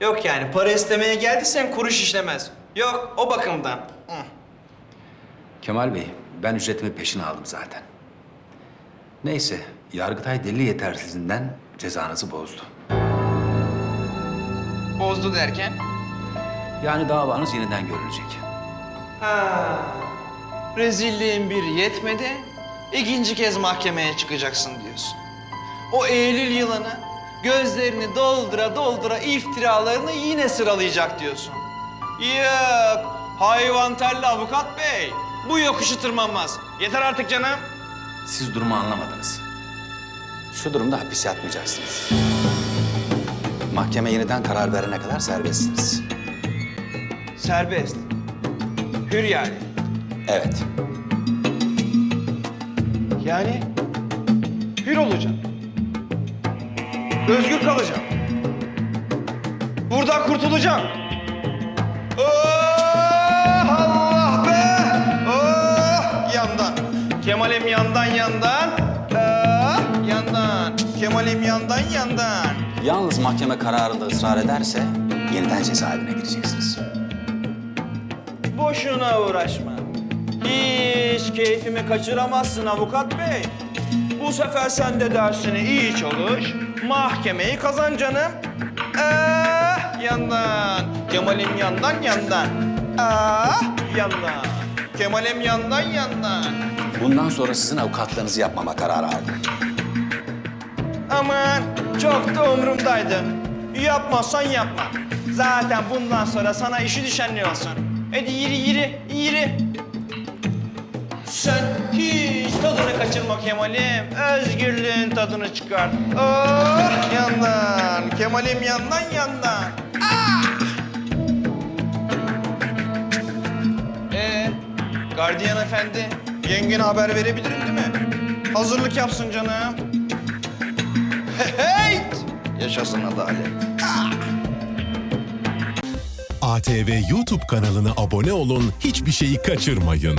Yok yani para istemeye geldiysen kuruş işlemez. Yok o bakımdan. Hı. Kemal Bey, ben ücretimi peşin aldım zaten. Neyse, Yargıtay delil yetersizliğinden cezanızı bozdu. Bozdu derken? Yani davanız yeniden görülecek. Ha. Rezilliğin bir yetmedi. ikinci kez mahkemeye çıkacaksın diyorsun. O Eylül yılanı gözlerini doldura doldura iftiralarını yine sıralayacak diyorsun. Yok. Hayvan terli avukat bey. Bu yokuşu tırmanmaz. Yeter artık canım. Siz durumu anlamadınız. Şu durumda hapis yatmayacaksınız. Mahkeme yeniden karar verene kadar serbestsiniz. Serbest. Hür yani. Evet. Yani hür olacağım. Özgür kalacağım. Buradan kurtulacağım. Oh Allah be! Oh yandan. Kemal'im yandan yandan. Ah, yandan. Kemal'im yandan yandan. Yalnız mahkeme kararında ısrar ederse yeniden cezaevine gireceksiniz. Boşuna uğraşma. Hiç keyfimi kaçıramazsın avukat bey. Bu sefer sen de dersini iyi çalış. Mahkemeyi kazan canım. Ah yandan. Kemal'im yandan yandan. Ah yandan. Kemal'im yandan yandan. Bundan sonra sizin avukatlığınızı yapmama kararı aldım. Aman çok da umurumdaydı. Yapmazsan yapma. Zaten bundan sonra sana işi düşen ne olsun? Hadi yürü yürü yürü. Sen hiç tadını kaçırma Kemal'im. Özgürlüğün tadını çıkar. Oh yandan. Kemal'im yandan yandan. Ah! Ee, gardiyan efendi, yengene haber verebilirim değil mi? Hazırlık yapsın canım. Hey! Yaşasın adalet. ATV YouTube kanalına abone olun, hiçbir şeyi kaçırmayın.